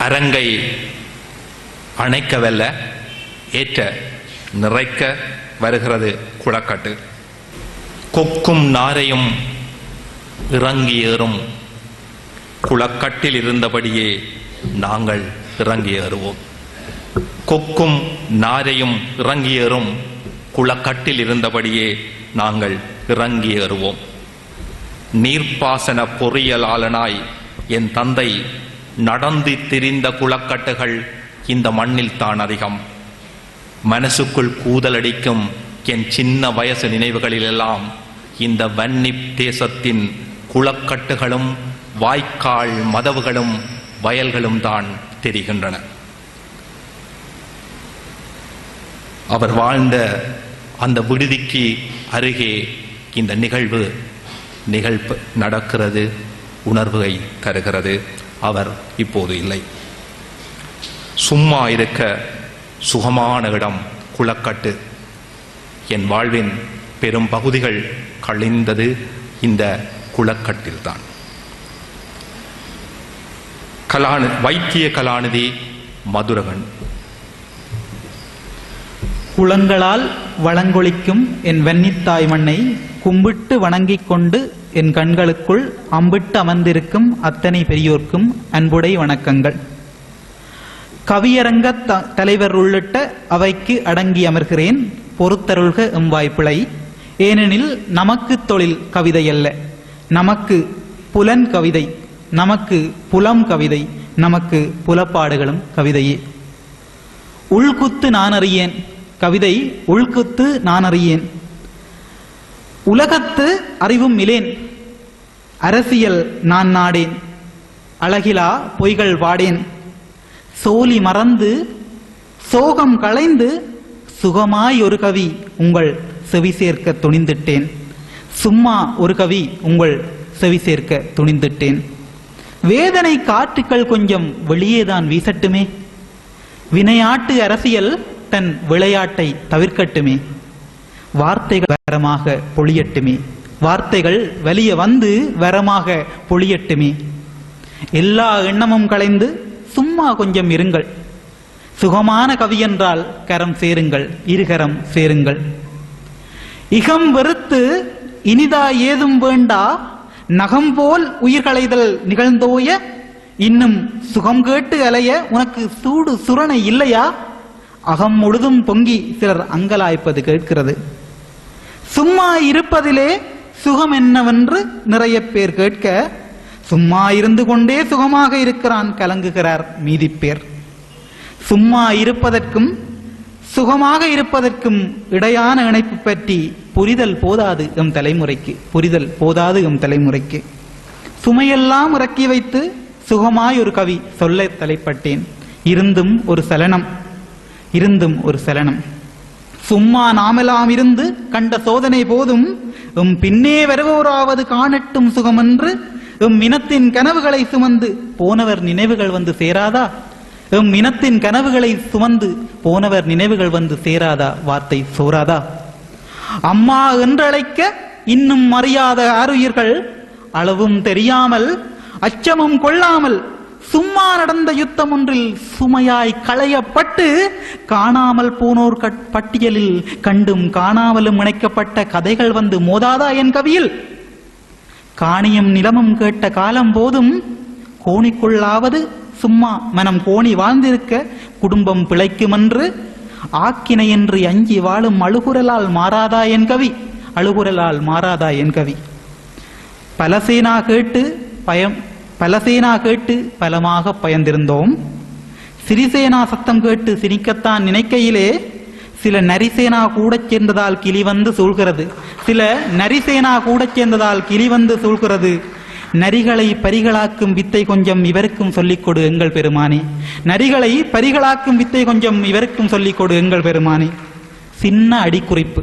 அரங்கை அணைக்கவல்ல ஏற்ற நிறைக்க வருகிறது குளக்கட்டு. கொக்கும் நாரையும் இறங்கி ஏறும். குளக்கட்டில் இருந்தபடியே நாங்கள் இறங்கி ஏறுவோம். கொக்கும் நாரையும் இறங்கி ஏறும். குளக்கட்டில் இருந்தபடியே நாங்கள் இறங்கி ஏறுவோம். நீர்ப்பாசன பொறியியலாளனாய் என் தந்தை நடந்து திரிந்த குளக்கட்டுகள் இந்த மண்ணில் தான் அதிகம். மனசுக்குள் கூதலடிக்கும் என் சின்ன வயசு நினைவுகளிலெல்லாம் இந்த வன்னி தேசத்தின் குளக்கட்டுகளும் வாய்க்கால் மதவுகளும் வயல்களும் தான் தெரிகின்றன. அவர் வாழ்ந்த அந்த விடுதிக்கு அருகே இந்த நிகழ்வு நிகழ்ப்பு நடக்கிறது உணர்வை தருகிறது. அவர் இப்போது இல்லை. சும்மா இருக்க சுகமான இடம் குளக்கட்டு. என் வாழ்வின் பெரும் பகுதிகள் கழிந்தது இந்த குளக்கட்டில்தான். கலானு வைத்திய கலாநிதி மதுரகன். குளங்களால் வளங்கொழிக்கும் என் வெண்ணித்தாய் மண்ணை கும்பிட்டு வணங்கிக் கொண்டு என் கண்களுக்குள் அம்பிட்டு அமர்ந்திருக்கும் அத்தனை பெரியோர்க்கும் அன்புடை வணக்கங்கள். கவியரங்க த- தலைவர் உள்ளிட்ட அவைக்கு அடங்கி அமர்கிறேன். பொறுத்தருள்க எம் எம்வாய்ப்பிழை ஏனெனில் நமக்கு தொழில் கவிதை அல்ல. நமக்கு புலன் கவிதை. நமக்கு புலம் கவிதை. நமக்கு புலப்பாடுகளும் கவிதையே. உள்குத்து நான் அறியேன் கவிதை உள்குத்து நான் அறியேன் உலகத்து அறிவும் மிலேன் அரசியல் நான் நாடேன். அழகிலா பொய்கள் வாடேன். சோலி மறந்து சோகம் களைந்து சுகமாய் ஒரு கவி உங்கள் செவி சேர்க்க துணிந்திட்டேன். சும்மா ஒரு கவி உங்கள் செவி சேர்க்க துணிந்திட்டேன். வேதனை காற்றுக்கள் கொஞ்சம் வெளியேதான் வீசட்டுமே. வினையாட்டு அரசியல் தன் விளையாட்டை தவிர்க்கட்டுமே. வார்த்தைகள் வரமாக பொழியட்டுமே. வார்த்தைகள் வெளியே வந்து வரமாக பொழியட்டுமே. எல்லா எண்ணமும் களைந்து சும்மா கொஞ்சம் இருங்கள். சுகமான கவி என்றால் கரம் சேருங்கள் இருகரம் சேருங்கள். இகம் வெறுத்து இனிதா ஏதும் வேண்டா நகம் போல் உயிர்களைதல் நிகழ்ந்தோய இன்னும் சுகம் கேட்டு அலைய உனக்கு சூடு சுரணை இல்லையா? அகம் முழுதும் பொங்கி சிலர் அங்கலாய்ப்பது கேட்கிறது. சும்மா இருப்பதிலே சுகம் என்னவென்று நிறைய பேர் கேட்க சும்மா இருந்து கொண்டே சுகமாக இருக்கிறான் கலங்குகிறார் மீதி பேர். சும்மா இருப்பதற்கும் சுகமாக இருப்பதற்கும் இடையான இணைப்பு பற்றி புரிதல் போதாது எம் தலைமுறைக்கு புரிதல் போதாது எம் தலைமுறைக்கு. சுமையெல்லாம் இறக்கி வைத்து சுகமாய் ஒரு கவி சொல்ல தலைப்பட்டேன். இருந்தும் ஒரு சலனம் இருந்தும் ஒரு சலனம். சும்மா நாமெல்லாம் இருந்து கண்ட சோதனை போதும். எம் பின்னே வருவோராவது காணட்டும் சுகமென்று எம் இனத்தின் கனவுகளை சுமந்து போனவர் நினைவுகள் வந்து சேராதா? எம் இனத்தின் கனவுகளை சுமந்து போனவர் நினைவுகள் வந்து சேராதா? வார்த்தை சோராதா? அம்மா என்றழைக்க இன்னும் அறியாத ஆருயிர்கள் அளவும் தெரியாமல் அச்சமும் கொள்ளாமல் சும்மா நடந்த யுத்தம் ஒன்றில் சுமையாய் களையப்பட்டு காணாமல் போனோர் கட்- பட்டியலில் கண்டும் காணாமலும் இணைக்கப்பட்ட கதைகள் வந்து மோதாதா என் கவியில். காணியும் நிலமும் கேட்ட காலம் போதும் கோணிக்குள்ளாவது சும்மா மனம் கோணி வாழ்ந்திருக்க குடும்பம் பிழைக்குமென்று ஆக்கினை என்று அஞ்சி வாழும் அழுகுரலால் மாறாதா என் கவி அழுகுரலால் மாறாதா என் கவி. பலசேனா கேட்டு பயம் பலசேனா கேட்டு பலமாக பயந்திருந்தோம். சிறிசேனா சத்தம் கேட்டு சிரிக்கத்தான் நினைக்கையிலே சில நரிசேனா கூட சேர்ந்ததால் கிளி வந்து சூழ்கிறது. சில நரிசேனா கூட சேர்ந்ததால் கிளி வந்து சூழ்கிறது. நரிகளை பரிகளாக்கும் வித்தை கொஞ்சம் இவருக்கும் சொல்லிக் கொடு எங்கள் பெருமானே. நரிகளை பரிகளாக்கும் வித்தை கொஞ்சம் இவருக்கும் சொல்லிக் கொடு எங்கள் பெருமானே. சின்ன அடிக்குறிப்பு.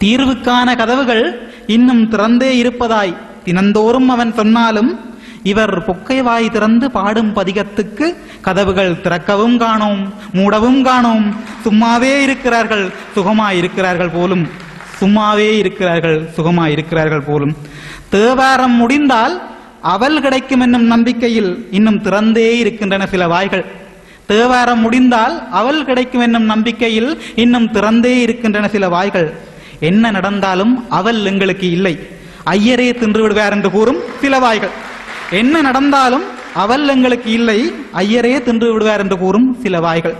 தீர்வுக்கான கதவுகள் இன்னும் திறந்தே இருப்பதாய் தினந்தோறும் அவன் சொன்னாலும் இவர் பொக்கை வாய் திறந்து பாடும் பதிகத்துக்கு கதவுகள் திறக்கவும் காணோம் மூடவும் காணோம். சும்மாவே இருக்கிறார்கள் சுகமா இருக்கிறார்கள் போலும். சும்மாவே இருக்கிறார்கள் சுகமா இருக்கிறார்கள் போலும். தேவாரம் முடிந்தால் அவல் கிடைக்கும் என்னும் நம்பிக்கையில் இன்னும் திறந்தே இருக்கின்றன சில வாய்கள். தேவாரம் முடிந்தால் அவள் கிடைக்கும் என்னும் நம்பிக்கையில் இன்னும் திறந்தே இருக்கின்றன சில வாய்கள். என்ன நடந்தாலும் அவல் எங்களுக்கு இல்லை. ஐயரே தின்று விடுவார் என்று கூறும் சில வாய்கள். என்ன நடந்தாலும் அவல் எங்களுக்கு இல்லை ஐயரே தின்று விடுவார் என்று கூறும் சில வாய்கள்.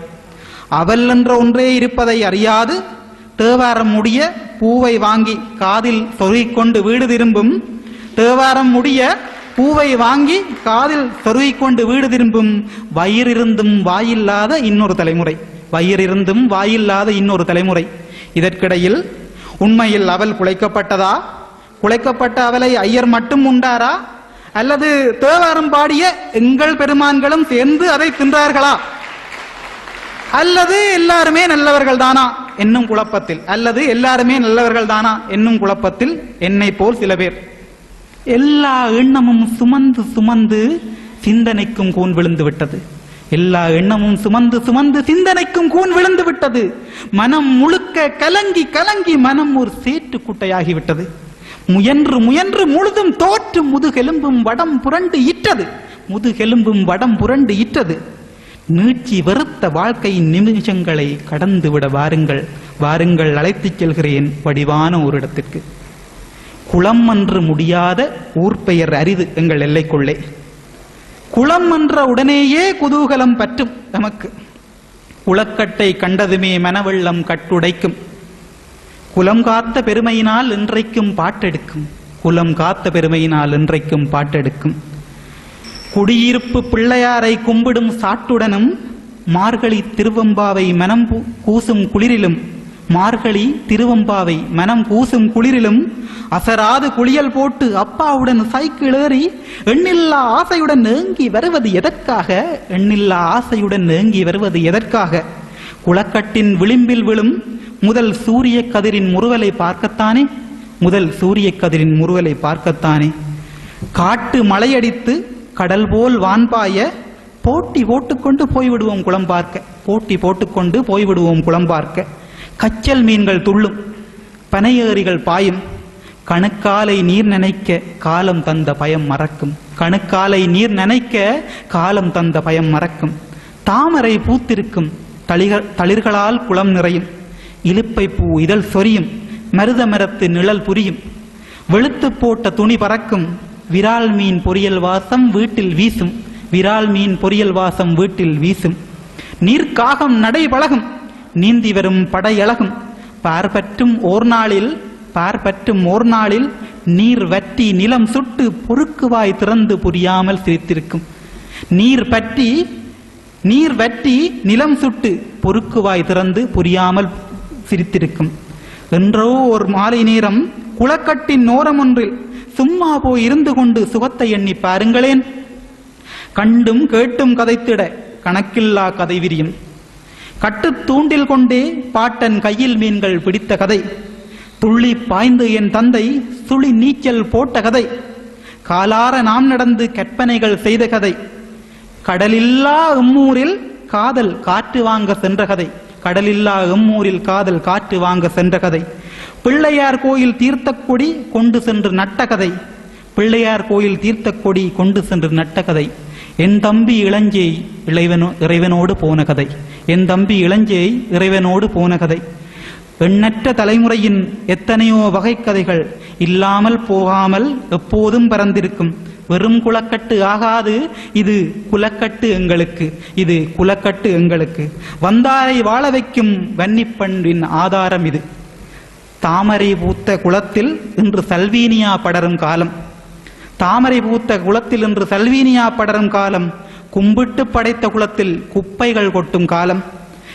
அவல் என்ற ஒன்றே இருப்பதை அறியாது தேவாரம் முடிய பூவை வாங்கி காதில் சொருகிக்கொண்டு வீடு திரும்பும் தேவாரம் முடிய பூவை வாங்கி காதில் சொருகிக்கொண்டு வீடு திரும்பும் வயிறிருந்தும் வாயில்லாத இன்னொரு தலைமுறை. வயிறிருந்தும் வாயில்லாத இன்னொரு தலைமுறை. இதற்கிடையில் உண்மையில் அவல் குலைக்கப்பட்டதா? குலைக்கப்பட்ட அவலை ஐயர் மட்டும் உண்டாரா? அல்லது தேவாரம் பாடிய எங்கள் பெருமான்களும் சேர்ந்து அதை தின்றார்களா? அல்லது எல்லாருமே நல்லவர்கள் தானா? என்னும் குழப்பத்தில். அல்லது எல்லாருமே நல்லவர்கள் தானா? என்னும் குழப்பத்தில் என்னை போல் சில பேர். எல்லா எண்ணமும் சுமந்து சுமந்து சிந்தனைக்கும் கூன் விழுந்து விட்டது. எல்லா எண்ணமும் சுமந்து சுமந்து சிந்தனைக்கும் கூன் விழுந்து விட்டது. மனம் முழுக்க கலங்கி கலங்கி மனம் ஒரு சேற்று குட்டையாகிவிட்டது முயன்று முயன்று முழுதும் தோற்று முதுகெலும்பும் வடம் புரண்டு இட்டது. முதுகெலும்பும் வடம் புரண்டு இட்டது. நீட்சி வெறுத்த வாழ்க்கையின் நிமிஷங்களை கடந்து விட வாருங்கள். வாருங்கள் அழைத்துச் செல்கிறேன் வடிவான ஒரு இடத்திற்கு குளம் என்று முடியாத ஊர்பெயர் அரிது எங்கள் எல்லைக்குள்ளே. குளம் என்ற உடனேயே குதூகலம் பற்றும் நமக்கு. குளக்கட்டை கண்டதுமே மனவெள்ளம் கட்டுடைக்கும். குலம் காத்த பெருமையினால் இன்றைக்கும் பாட்டெடுக்கும். குலம் காத்த பெருமையினால் இன்றைக்கும் பாட்டெடுக்கும். குடியிருப்பு பிள்ளையாரை கும்பிடும் சாட்டுடனும் மார்கழி திருவம்பாவை மனம் கூசும் குளிரிலும் மார்கழி திருவம்பாவை மனம் கூசும் குளிரிலும் அசராது குளியல் போட்டு அப்பாவுடன் சைக்கிள் ஏறி எண்ணில்லா ஆசையுடன் ஏங்கி வருவது எதற்காக? எண்ணில்லா ஆசையுடன் ஏங்கி வருவது எதற்காக? குளக்கட்டின் விளிம்பில் விழும் முதல் சூரிய கதிரின் முறுவலை பார்க்கத்தானே? முதல் சூரிய கதிரின் முறுவலை பார்க்கத்தானே? காட்டு மலையடித்து கடல் போல் வான்பாய போட்டி போட்டுக்கொண்டு போய்விடுவோம் குளம் பார்க்க. போட்டி போட்டுக்கொண்டு போய்விடுவோம் குளம் பார்க்க. கச்சல் மீன்கள் துள்ளும் பனையேறிகள் பாயும். கணுக்காலை நீர் நினைக்க காலம் தந்த பயம் மறக்கும். கணுக்காலை நீர் நினைக்க காலம் தந்த பயம் மறக்கும். தாமரை பூத்திருக்கும் தளிக- தளிர்களால் குளம் நிறையும். இழுப்பை பூ இதழ் சொரியும் மருத மரத்து நிழல் புரியும். வெளுத்து போட்ட துணி பறக்கும் விரால் மீன் பொரியல் வாசம் வீட்டில் வீசும் விரால் மீன் பொரியல் வாசம் வீட்டில் வீசும். நீர்க்காகம் நடை பழகும் நீந்தி வரும் படையழகும் பார்பற்றும் ஓர் நாளில் பார்பற்றும் ஓர் நாளில் நீர் வற்றி நிலம் சுட்டு பொறுக்குவாய் திறந்து புரியாமல் சிரித்திருக்கும். நீர் பற்றி நீர் வற்றி நிலம் சுட்டு பொறுக்குவாய் திறந்து புரியாமல் சிரித்திருக்கும். என்றோ ஒரு மாலை நேரம் குளக்கட்டின் நோரம் ஒன்றில் சும்மா போய் இருந்து கொண்டு சுகத்தை எண்ணி பாருங்களேன். கண்டும் கேட்டும் கதைத்திட கணக்கில்லா கதை விரியும். கட்டு தூண்டில் கொண்டே பாட்டன் கையில் மீன்கள் பிடித்த கதை. துள்ளி பாய்ந்து என் தந்தை சுழி நீச்சல் போட்ட கதை. காலார நாம் நடந்து கற்பனைகள் செய்த கதை. கடலில்லா உம்மூரில் காதல் காற்று வாங்க சென்ற கதை. கடலில்லா எம்மூரில் காதல் காற்று வாங்க சென்ற கதை. பிள்ளையார் கோயில் தீர்த்தக்கொடி கொண்டு சென்று நட்ட கதை. பிள்ளையார் கோயில் தீர்த்தக்கொடி கொண்டு சென்று நட்ட கதை. என் தம்பி இளஞ்சேய் இளைவனோ இறைவனோடு போன கதை. என் தம்பி இளஞ்சேய் இறைவனோடு போன கதை. எண்ணற்ற தலைமுறையின் எத்தனையோ வகை கதைகள் இல்லாமல் போகாமல் எப்போதும் பறந்திருக்கும் வெறும் குலக்கட்டு ஆகாது. இது குலக்கட்டு எங்களுக்கு. இது குலக்கட்டு எங்களுக்கு. வந்தாரை வாழ வைக்கும் வன்னிப்பண்பின் ஆதாரம் இது. தாமரை பூத்த குளத்தில் இன்று சல்வீனியா படரும் காலம். தாமரை பூத்த குளத்தில் இன்று சல்வீனியா படரும் காலம். கும்பிட்டு படைத்த குளத்தில் குப்பைகள் கொட்டும் காலம்.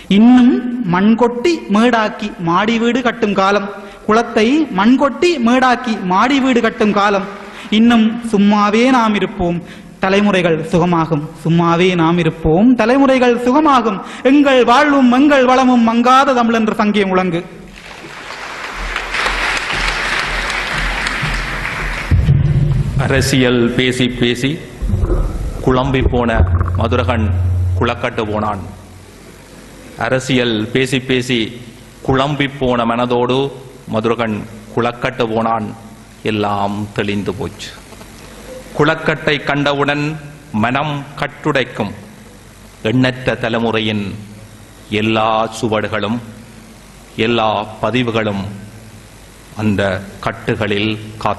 இன்னும் மண் கொட்டி மேடாக்கி மாடி வீடு கட்டும் காலம். குளத்தை மண் கொட்டி மேடாக்கி மாடி வீடு கட்டும் காலம். இன்னும் சும்மாவே நாம் இருப்போம். தலைமுறைகள் சுகமாகும். சும்மாவே நாம் இருப்போம். தலைமுறைகள் சுகமாகும். எங்கள் வாழ்வும் எங்கள் வளமும் மங்காத தமிழ் என்று சங்கே முழங்கு. அரசியல் பேசி பேசி குழம்பி போன மதுரகன் குளக்கட்டு போனான். அரசியல் பேசி பேசி குழம்பி போன மனதோடு மதுரகன் குளக்கட்டு போனான். எல்லாம் தெளிந்து போச்சு. குளக்கட்டை கண்டவுடன் மனம் கட்டுடைக்கும். எண்ணற்ற தலைமுறையின் எல்லா சுவடுகளும் எல்லா பதிவுகளும் அந்த கட்டுகளில் காத்து